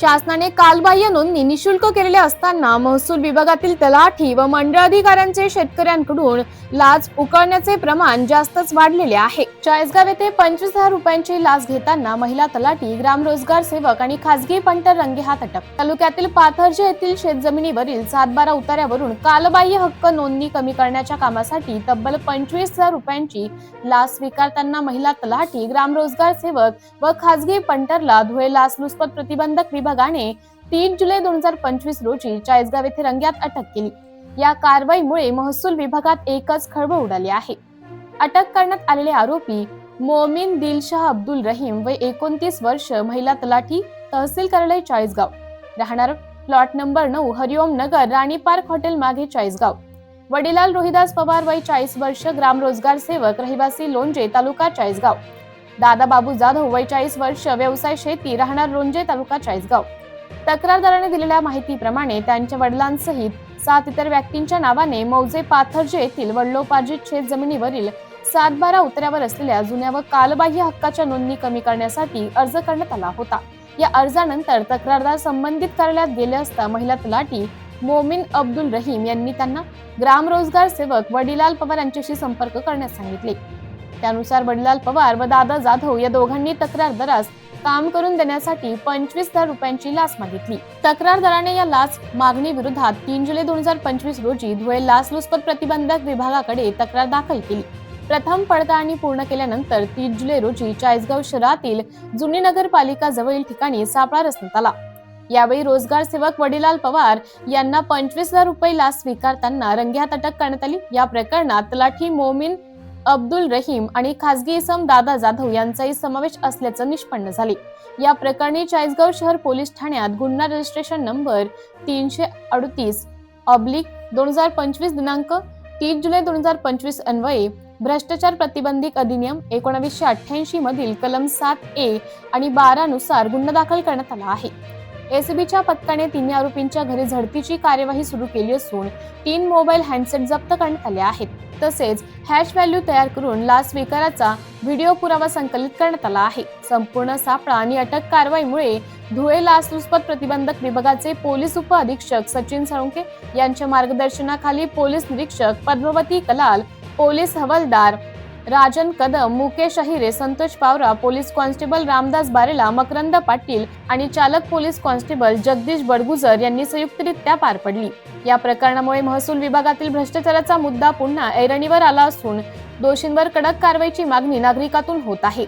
शासनाने कालबाह्य नोंदणी निशुल्क केलेल्या असताना महसूल विभागातील तलाठी व मंडळाधिकाऱ्यांचे शेतकऱ्यांकडून लाच उकळण्याचे प्रमाण जास्तच वाढलेले आहे. चाळीसगाव येथे पंचवीस हजार रुपयांची लाच घेताना महिला तलाठी ग्राम रोजगार सेवक आणि खासगी पंटर रंगेहात अटक. तालुक्यातील पाथर्जे येथील शेतजमिनीवरील सातबारा उतार्यावरून कालबाह्य हक्क नोंदणी कमी करण्याच्या कामासाठी तब्बल पंचवीस हजार रुपयांची लाच स्वीकारताना महिला तलाठी ग्रामरोजगार सेवक व खासगी पंटरला धुळे लाचलुचपत प्रतिबंधक विभागाने तीन जुलै दोन हजार पंचवीस रोजी चाळीसगाव येथे रंग्यात अटक केली. या कारवाईमुळे महसूल विभागात एकच खळबळ उडाली आहे. अटक करण्यात आलेले आरोपी मोमीन दिलशाह अब्दुल रहीम व एकोणतीस वर्ष महिला तलाठी तहसील कार्यालय चाळीसगाव. राहणार प्लॉट नंबर नऊ हरिओम नगर राणी पार्क हॉटेल मागे चाळीसगाव. वडिलाल रोहिदास पवार वय चाळीस वर्ष ग्रामरोजगार सेवक रहिवासी लोणजे तालुका चाळीसगाव. दादा बाबू जाधव वय चाळीस वर्ष व्यवसाय शेती राहणार रोंजे तालुका चाळीसगाव. तक्रारदाराने दिलेल्या माहितीप्रमाणे त्यांच्या वडिलांसहित सात इतर व्यक्तींच्या नावाने मौजे पाथर्जे येथील वडलोपार्जित शेत जमिनीवरील सातबारा उतऱ्यावर असलेल्या जुन्या व कालबाह्य हक्काच्या नोंदणी कमी करण्यासाठी अर्ज करण्यात आला होता. या अर्जानंतर तक्रारदार संबंधित कार्यालयात गेले असता महिला तलाठी मोमीन अब्दुल रहीम यांनी त्यांना ग्रामरोजगार सेवक वडिलाल पवार यांच्याशी संपर्क करण्यास सांगितले. त्यानुसार वडिलाल पवार व दादा जाधव या दोघांनी तक्रारदारास काम करून देण्यासाठी पंचवीस हजार रुपयांची लाच मागितली. तक्रारदाराने या लाच मागणी विरोधात तीन जुलै दोन हजार पंचवीस रोजी धुळे लाचलुचपत प्रतिबंधक विभागाकडे तक्रार दाखल केली. प्रथम पडताळणी पूर्ण केल्यानंतर तीन जुलै रोजी चाळीसगाव शहरातील जुनी नगरपालिका जवळील ठिकाणी सापळा रचण्यात आला. यावेळी रोजगार सेवक वडीलाल पवार यांना पंचवीस हजार रुपये लाच स्वीकारताना रंगेहात अटक करण्यात आली. या प्रकरणात तलाठी मोमीन अब्दुल रहीम आणि खासगी इसम दादा जाधव यांचाही समावेश असल्याचं निष्पन्न झाले. या प्रकरणी चाळीसगाव शहर पोलीस ठाण्यात गुन्हा रजिस्ट्रेशन नंबर तीनशे अडतीस ऑब्लिक दोन हजार पंचवीस दिनांक तीन जुलै दोन हजार पंचवीस अन्वये भ्रष्टाचार प्रतिबंधिक अधिनियम एकोणावीसशे अठ्ठ्याऐंशी मधील कलम सात ए आणि बारा नुसार गुन्हा दाखल करण्यात आला आहे. एसीबीच्या पथकाने तिन्ही आरोपींच्या घरी झडतीची कार्यवाही सुरू केली असून तीन मोबाईल हँडसेट जप्त करण्यात आले आहेत. तसेच हॅश व्हॅल्यू तयार करून लाच स्वीकाराचा व्हिडिओ पुरावा संकलित करण्यात आला आहे. संपूर्ण सापळा आणि अटक कारवाईमुळे धुळे लाचलुचपत प्रतिबंधक विभागाचे पोलीस उप अधीक्षक सचिन साळुंके यांच्या मार्गदर्शनाखाली पोलीस निरीक्षक पद्मवती कलाल पोलीस हवालदार राजन कदम मुकेश अहिरे संतोष पावरा पोलीस कॉन्स्टेबल रामदास बारेला मकरंद पाटील आणि चालक पोलीस कॉन्स्टेबल जगदीश बडगुजर यांनी संयुक्तरित्या पार पडली. या प्रकरणामुळे महसूल विभागातील भ्रष्टाचाराचा मुद्दा पुन्हा ऐरणीवर आला असून दोषींवर कडक कारवाईची मागणी नागरिकातून होत आहे.